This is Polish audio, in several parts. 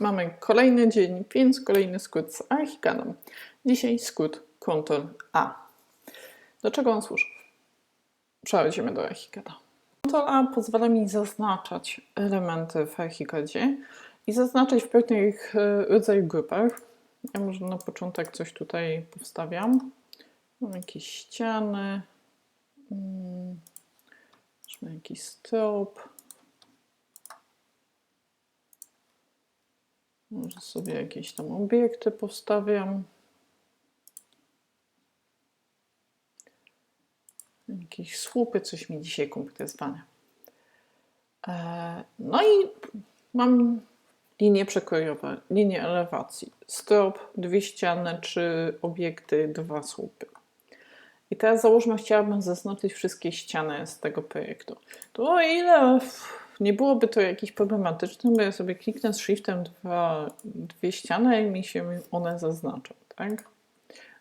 Mamy kolejny dzień, więc kolejny skrót z Archicadą. Dzisiaj skrót Ctrl-A. Do czego on służy? Przechodzimy do Archicada. Ctrl-A pozwala mi zaznaczać elementy w Archicadzie i zaznaczać w pewnych e, rodzajach grupach. Ja może na początek coś tutaj powstawiam. Mam jakieś ściany. Mm, Mamy jakiś strop. Może sobie jakieś tam obiekty powstawiam. Jakieś słupy, coś mi dzisiaj komputer zwalnia. E, No i mam linie przekrojowe, linie elewacji, strop, dwie ściany, trzy obiekty, dwa słupy. I teraz załóżmy, chciałabym zaznaczyć wszystkie ściany z tego projektu. To o ile nie byłoby to jakieś problematyczne, bo ja sobie kliknę z shiftem dwa, dwie ściany i mi się one zaznaczą, tak?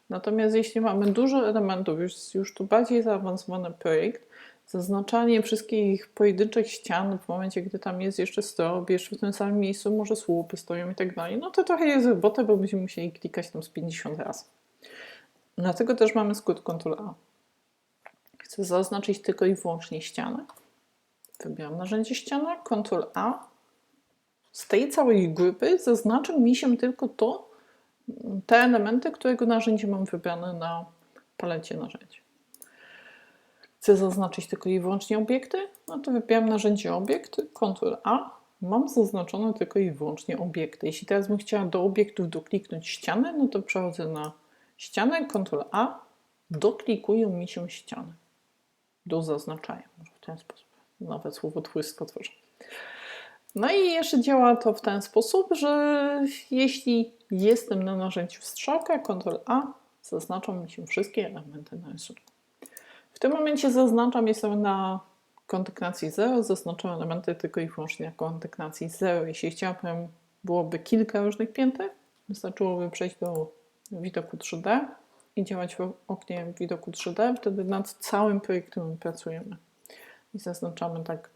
Natomiast jeśli mamy dużo elementów, już, już tu bardziej zaawansowany projekt, zaznaczanie wszystkich pojedynczych ścian w momencie, gdy tam jest jeszcze strop, jeszcze w tym samym miejscu może słupy stoją i tak dalej, no to trochę jest robota, bo będziemy musieli klikać tam z 50 razy. Dlatego też mamy skrót Ctrl-A. Chcę zaznaczyć tylko i wyłącznie ścianę. Wybieram narzędzie ściana, Ctrl-A. Z tej całej grupy zaznaczę mi się tylko to, te elementy, którego narzędzie mam wybrane na palecie narzędzi. Chcę zaznaczyć tylko i wyłącznie obiekty, no to wybieram narzędzie obiekt, Ctrl-A. Mam zaznaczone tylko i wyłącznie obiekty. Jeśli teraz bym chciała do obiektów dokliknąć ścianę, no to przechodzę na ścianę, Ctrl-A, doklikują mi się ściany. Do zaznaczania, może w ten sposób. Nawet słowotwórstwo tworzę. No i jeszcze działa to w ten sposób, że jeśli jestem na narzędziu strzałka, Ctrl-A, zaznaczą mi się wszystkie elementy na rysunku. W tym momencie zaznaczam, jestem na kondygnacji 0, zaznaczam elementy tylko i wyłącznie na kondygnacji 0. Jeśli chciałabym, byłoby kilka różnych pięter, wystarczyłoby przejść do widoku 3D i działać w oknie widoku 3D. Wtedy nad całym projektem pracujemy i zaznaczamy tak.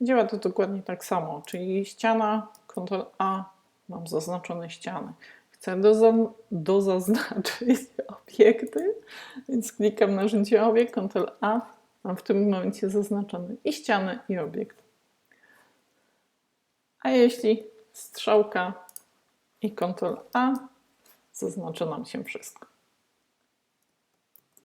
Działa to dokładnie tak samo, czyli ściana, Ctrl A, mam zaznaczone ściany. Chcę doza dozaznaczyć obiekty, więc klikam narzędzie obiekt, Ctrl A, mam w tym momencie zaznaczone i ściany, i obiekt. A jeśli strzałka i Ctrl A, zaznacza nam się wszystko.